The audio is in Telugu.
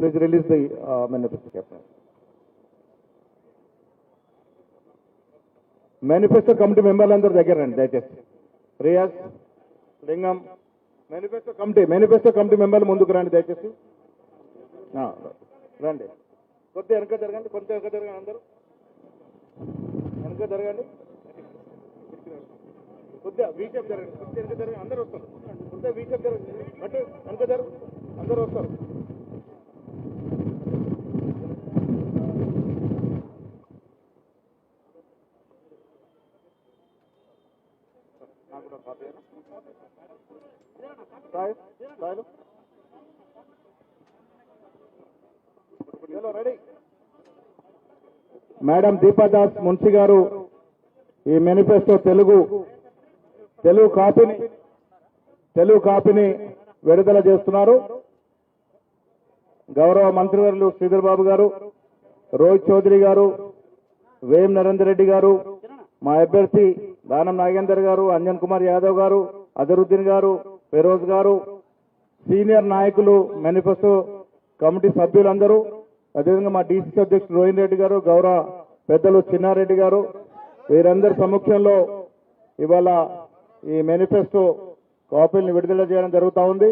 Please release the manifesto, captain manifesto committee మెంబర్లందరూ దగ్గర రండి దయచేసి. Riyaz Lingam manifesto committee manifesto committee మెంబర్లు ముందుకు రండి దయచేసి. రండి. కొద్దిగా వెనక జరగండి కొద్దిగా వెనక జరగండి అందరూ. వెనక జరగండి. కొద్దిగా వీచప్ జరగండి. కొద్దిగా వెనక జరగండి అందరూ వస్తారు. కొద్దిగా వీచప్ జరగండి. అంటే వెనక జరగ. అందరూ వస్తారు. నాకు కూడా కాపీ మేడం దీపాదాస్ మున్సి గారు ఈ మేనిఫెస్టో తెలుగు తెలుగు కాపీని తెలుగు కాపీని విడుదల చేస్తున్నారు. గౌరవ మంత్రివర్యులు శ్రీధర్ బాబు గారు రోహిత్ చౌదరి గారు వేం నరేందర్ రెడ్డి గారు మా అభ్యర్థి దానం నాగేందర్ గారు అంజన్ కుమార్ యాదవ్ గారు అజరుద్దీన్ గారు ఫెరోజ్ గారు సీనియర్ నాయకులు మేనిఫెస్టో కమిటీ సభ్యులందరూ అదేవిధంగా మా డీసీసీ అధ్యక్షుడు రోహిన్ రెడ్డి గారు గౌరవ పెద్దలు చిన్నారెడ్డి గారు వీరందరి సముఖ్యంలో ఇవాళ ఈ మేనిఫెస్టో కాపీలను విడుదల చేయడం జరుగుతూ ఉంది.